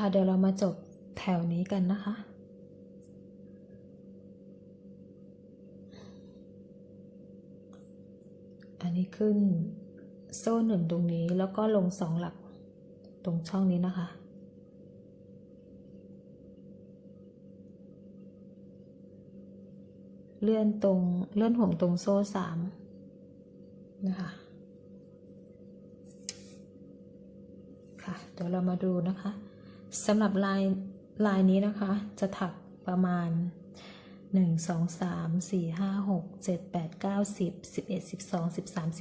ค่ะ เดี๋ยวเรามาจบแถวนี้กันนะคะ อันนี้ขึ้นโซ่หนึ่งตรงนี้แล้วก็ลงสองหลักตรงช่องนี้นะคะ เลื่อนตรงเลื่อนห่วงตรงโซ่สามนะคะค่ะ เดี๋ยวเรามาดูนะคะ สำหรับลายลายนี้นะคะ จะถักประมาณ 1 2 3 4 5 6 7 8 9 10 11 12 13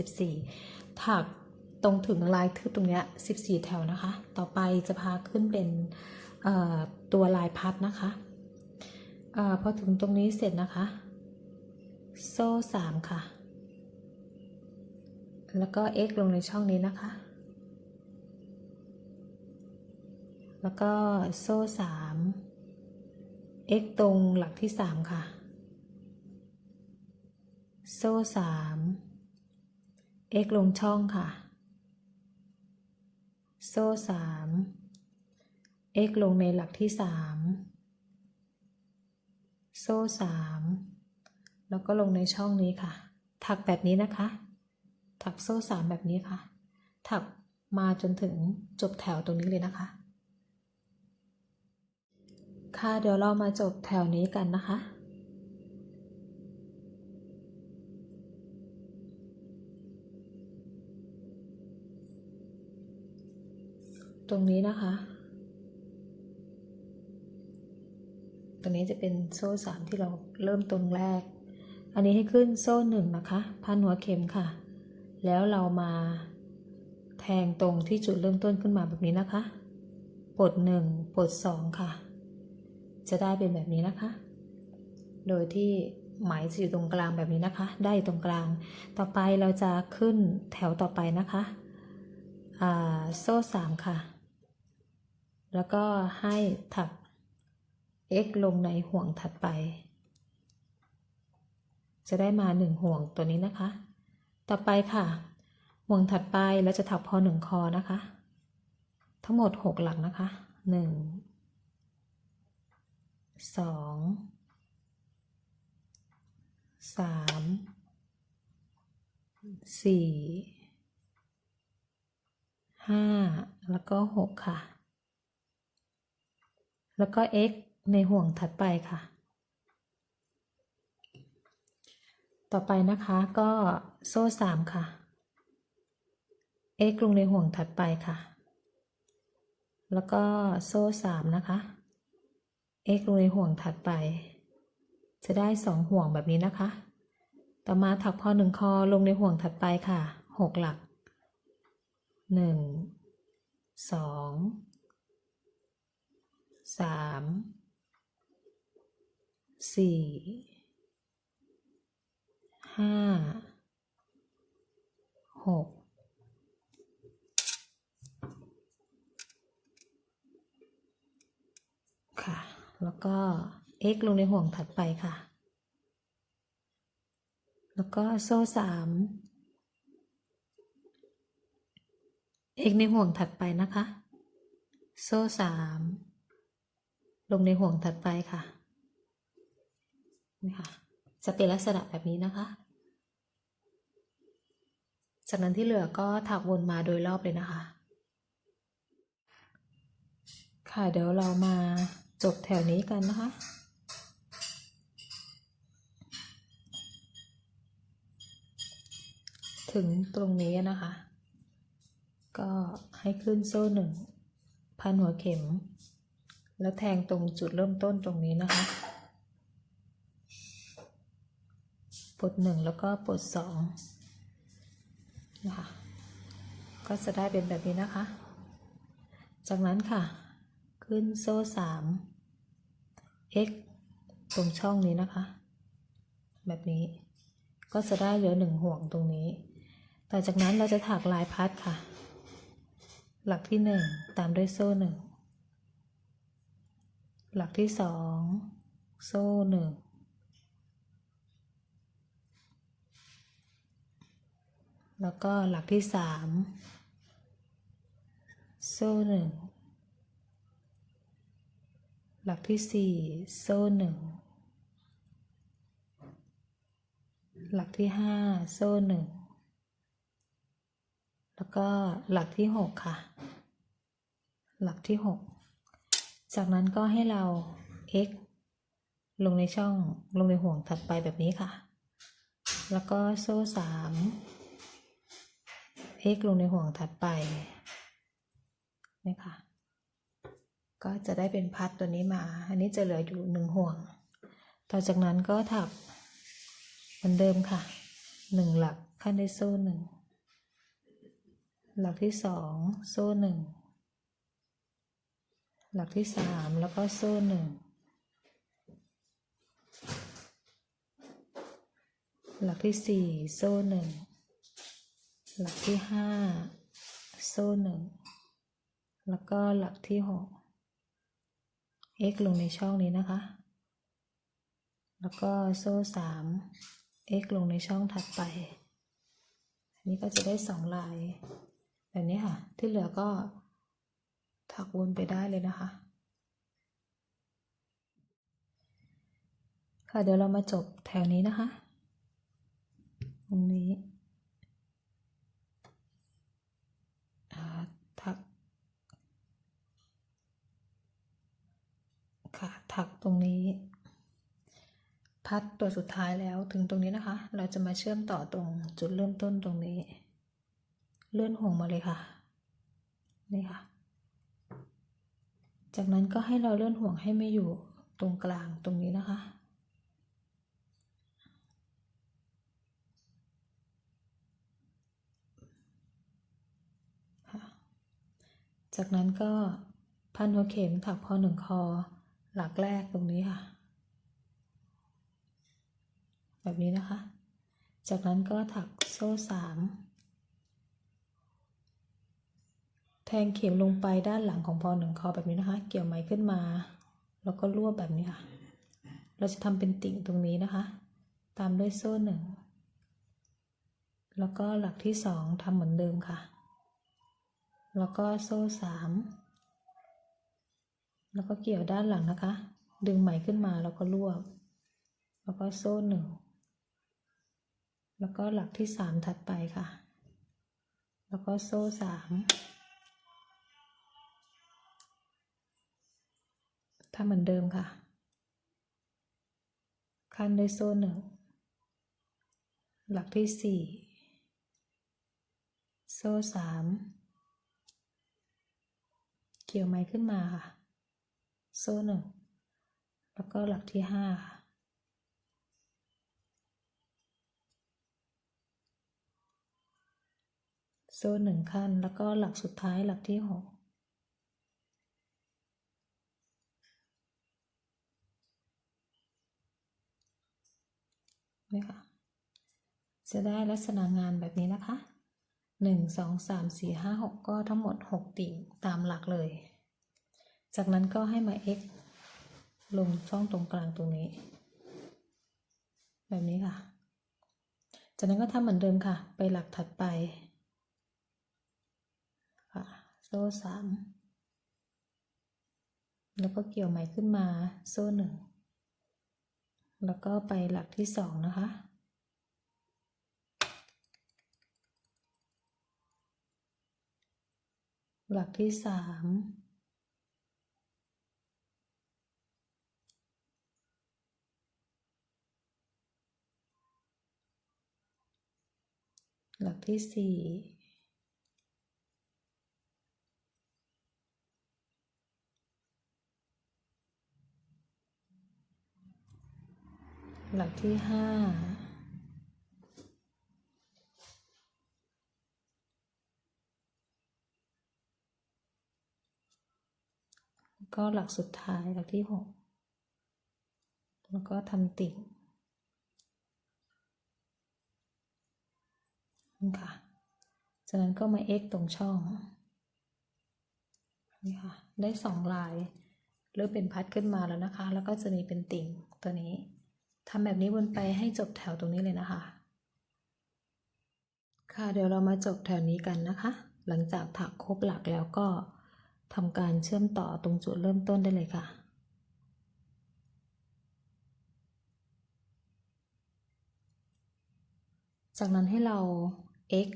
14 ถักตรงถึงลายทึบตรงเนี้ย14 แถวนะคะ ต่อไปจะพาขึ้นเป็นตัวลายพัดนะคะอพอถึงตรงนี้เสร็จนะคะ โซ่ 3 ค่ะ แล้วก็ x ลงในช่องนี้นะคะ แล้วก็โซ่3 x ตรงหลักที่3ค่ะ โซ่3 x ลงช่องค่ะ โซ่3 x ลงในหลักที่3โซ่3แล้วก็ลงในช่องนี้ค่ะ ถักแบบนี้นะคะ ถักโซ่3แบบนี้ค่ะ ถักมาจนถึงจบแถวตรงนี้เลยนะคะ ค่ะ เดี๋ยวเรามาจบแถวนี้กันนะคะ ตรงนี้นะคะ ตรงนี้จะเป็นโซ่สามที่เราเริ่มตรงแรก อันนี้ให้ขึ้นโซ่หนึ่งนะคะ พันหัวเข็มค่ะ แล้วเรามาแทงตรงที่จุดเริ่มต้นขึ้นมาแบบนี้นะคะปลดหนึ่งปลดสองค่ะ จะได้เป็นแบบนี้นะคะ โดยที่ไหมจะอยู่ตรงกลางแบบนี้นะคะ ได้ตรงกลาง ต่อไปเราจะขึ้นแถวต่อไปนะคะอ่าโซ่สามค่ะ แล้วก็ให้ถัก x ลงในห่วงถัดไป จะได้มาหนึ่งห่วงตัวนี้นะคะ ต่อไปค่ะ ห่วงถัดไปเราจะถักพอหนึ่งคอนะคะ ทั้งหมดหกหลักนะคะหนึ่ง สองสามสี่ห้าแล้วก็หกค่ะ แล้วก็ x ในห่วงถัดไปค่ะ ต่อไปนะคะก็โซ่สามค่ะ x ลงในห่วงถัดไปค่ะ แล้วก็โซ่สามนะคะ x ลงในห่วงถัดไป จะได้สองห่วงแบบนี้นะคะ ต่อมาถักพอหนึ่งคอลงในห่วงถัดไปค่ะหกหลักหนึ่งสองสามสี่ห้าหก ค่ะ แล้วก็ x ลงในห่วงถัดไปค่ะ แล้วก็โซ่สาม x ในห่วงถัดไปนะคะ โซ่สามลงในห่วงถัดไปค่ะนี่ค่ะ จะเป็นลักษณะแบบนี้นะคะ จากนั้นที่เหลือก็ถักวนมาโดยรอบเลยนะคะ ค่ะเดี๋ยวเรามา จบแถวนี้กันนะคะ ถึงตรงนี้นะคะ ก็ให้ขึ้นโซ่หนึ่งพันหัวเข็ม แล้วแทงตรงจุดเริ่มต้นตรงนี้นะคะปลดหนึ่งแล้วก็ปลดสองนะคะก็จะได้เป็นแบบนี้นะคะ จากนั้นค่ะ ขึ้นโซ่สาม x ตรงช่องนี้นะคะ แบบนี้ก็จะได้เหลือหนึ่งห่วงตรงนี้ ต่อจากนั้นเราจะถักลายพัดค่ะ หลักที่หนึ่งตามด้วยโซ่หนึ่ง หลักที่สองโซ่หนึ่ง แล้วก็หลักที่สามโซ่หนึ่ง หลักที่สี่โซ่หนึ่ง หลักที่ห้าโซ่หนึ่ง แล้วก็หลักที่หกค่ะ หลักที่หก จากนั้นก็ให้เรา x ลงในช่องลงในห่วงถัดไปแบบนี้ค่ะ แล้วก็โซ่สาม x ลงในห่วงถัดไปนี่ค่ะ ก็จะได้เป็นพัดตัวนี้มา อันนี้จะเหลืออยู่หนึ่งห่วง ต่อจากนั้นก็ถักเหมือนเดิมค่ะหนึ่งหลักขั้นด้วยโซ่หนึ่งหลักที่สองโซ่หนึ่งหลักที่สามแล้วก็โซ่หนึ่งหลักที่สี่โซ่หนึ่งหลักที่ห้าโซ่หนึ่งแล้วก็หลักที่หก x ลงในช่องนี้นะคะ แล้วก็โซ่สาม x ลงในช่องถัดไป อันนี้ก็จะได้สองลาย แบบนี้ค่ะ ที่เหลือก็ถักวนไปได้เลยนะคะ ค่ะเดี๋ยวเรามาจบแถวนี้นะคะ ตรงนี้อ่าถัก ค่ะ ถักตรงนี้ พัดตัวสุดท้ายแล้วถึงตรงนี้นะคะ เราจะมาเชื่อมต่อตรงจุดเริ่มต้นตรงนี้ เลื่อนห่วงมาเลยค่ะ นี่ค่ะ จากนั้นก็ให้เราเลื่อนห่วงให้ไม่อยู่ตรงกลางตรงนี้นะคะจากนั้นก็พันหัวเข็มถักพอหนึ่งคอ หลักแรกตรงนี้ค่ะ แบบนี้นะคะ จากนั้นก็ถักโซ่สามแทงเข็มลงไปด้านหลังของพอหนึ่งคอแบบนี้นะคะ เกี่ยวไหมขึ้นมา แล้วก็รวบแบบนี้ค่ะ เราจะทำเป็นติ่งตรงนี้นะคะ ตามด้วยโซ่หนึ่ง แล้วก็หลักที่สองทำเหมือนเดิมค่ะ แล้วก็โซ่สาม แล้วก็เกี่ยวด้านหลังนะคะ ดึงไหมขึ้นมาแล้วก็รวบ แล้วก็โซ่หนึ่ง แล้วก็หลักที่สามถัดไปค่ะ แล้วก็โซ่สามทำเหมือนเดิมค่ะ ขั้นด้วยโซ่หนึ่ง หลักที่สี่ โซ่สาม เกี่ยวไม้ขึ้นมาค่ะ โซ่หนึ่งแล้วก็หลักที่ห้าค่ะโซ่หนึ่งขั้นแล้วก็หลักสุดท้ายหลักที่หกนี่ค่ะจะได้ลักษณะงานแบบนี้นะคะหนึ่งสองสามสี่ห้าหกก็ทั้งหมดหกติ่งตามหลักเลย จากนั้นก็ให้มา x ลงช่องตรงกลางตรงนี้ แบบนี้ค่ะ จากนั้นก็ทำเหมือนเดิมค่ะ ไปหลักถัดไป ค่ะโซ่สามแล้วก็เกี่ยวไหมขึ้นมาโซ่หนึ่งแล้วก็ไปหลักที่สองนะคะ หลักที่สาม หลักที่สี่หลักที่ห้าก็หลักสุดท้ายหลักที่หกแล้วก็ทำติ่ง ค่ะ จากนั้นก็มา x ตรงช่อง นี่ค่ะ ได้สองลาย เริ่มเป็นพัดขึ้นมาแล้วนะคะ แล้วก็จะมีเป็นติ่งตัวนี้ทำแบบนี้วนไปให้จบแถวตรงนี้เลยนะคะ ค่ะเดี๋ยวเรามาจบแถวนี้กันนะคะ หลังจากถักครบหลักแล้วก็ทำการเชื่อมต่อตรงจุดเริ่มต้นได้เลยค่ะจากนั้นให้เรา x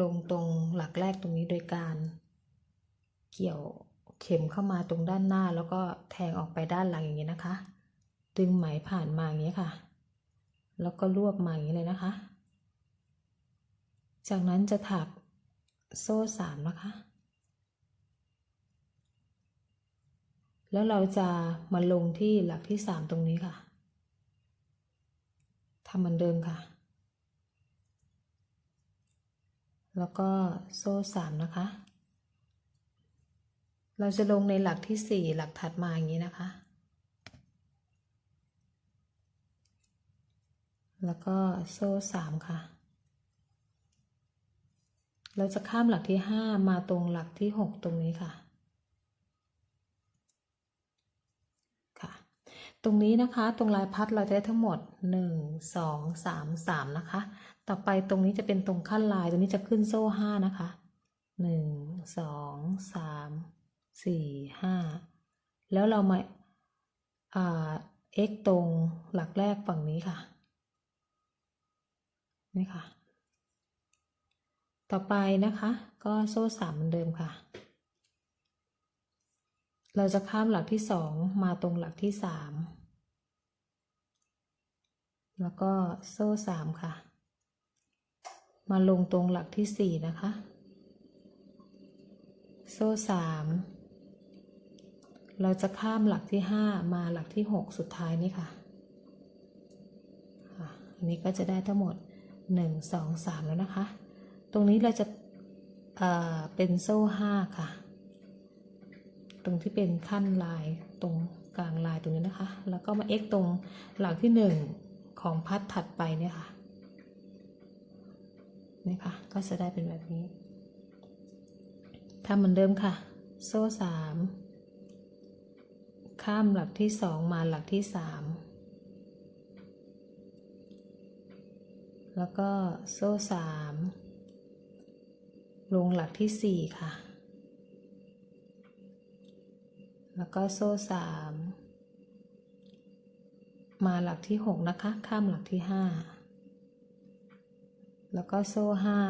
ลงตรงหลักแรกตรงนี้โดยการเกี่ยวเข็มเข้ามาตรงด้านหน้าแล้วก็แทงออกไปด้านหลังอย่างนี้นะคะ ดึงไหมผ่านมาอย่างนี้ค่ะ แล้วก็รวบมาอย่างนี้เลยนะคะ จากนั้นจะถักโซ่สามนะคะ แล้วเราจะมาลงที่หลักที่สามตรงนี้ค่ะทำเหมือนเดิมค่ะ แล้วก็โซ่สามนะคะ เราจะลงในหลักที่สี่หลักถัดมาอย่างนี้นะคะ แล้วก็โซ่สามค่ะ เราจะข้ามหลักที่ห้ามาตรงหลักที่หกตรงนี้ค่ะค่ะ ตรงนี้นะคะตรงลายพัดเราจะได้ทั้งหมดหนึ่งสองสามสามนะคะ ต่อไปตรงนี้จะเป็นตรงขั้นลายตรงนี้จะขึ้นโซ่ห้านะคะหนึ่งสองสามสี่ห้าแล้วเรามาอ่า x ตรงหลักแรกฝั่งนี้ค่ะ นี่ค่ะ ต่อไปนะคะก็โซ่สามเหมือนเดิมค่ะ เราจะข้ามหลักที่สองมาตรงหลักที่สามแล้วก็โซ่สามค่ะ มาลงตรงหลักที่สี่นะคะ โซ่สามเราจะข้ามหลักที่ห้ามาหลักที่หกสุดท้ายนี่ค่ะอันนี้ก็จะได้ทั้งหมดหนึ่งสองสามแล้วนะคะ ตรงนี้เราจะเเป็นโซ่ห้าค่ะ ตรงที่เป็นขั้นลายตรงกลางลายตรงนี้นะคะ แล้วก็มา x ตรงหลักที่หนึ่งของพัดถัดไปเนี่ยค่ะนี่ค่ะ ก็จะได้เป็นแบบนี้ทำเหมือนเดิมค่ะ โซ่สามข้ามหลักที่สองมาหลักที่สามแล้วก็โซ่สามลงหลักที่สี่ค่ะ แล้วก็โซ่สามมาหลักที่หกนะคะ ข้ามหลักที่ห้าแล้วก็โซ่ห้า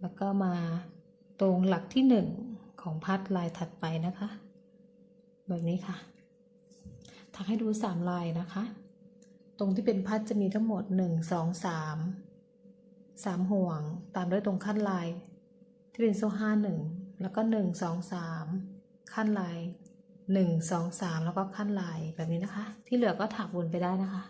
แล้วก็มาตรงหลักที่หนึ่งของพัดลายถัดไปนะคะ แบบนี้ค่ะ ถักให้ดูสามลายนะคะ ตรงที่เป็นพัดจะมีทั้งหมดหนึ่งสองสามสามห่วง ตามด้วยตรงขั้นลาย ที่เป็นโซ่ห้าหนึ่ง แล้วก็หนึ่งสองสามขั้นลายหนึ่งสองสามแล้วก็ขั้นลายแบบนี้นะคะ ที่เหลือก็ถักวนไปได้นะคะ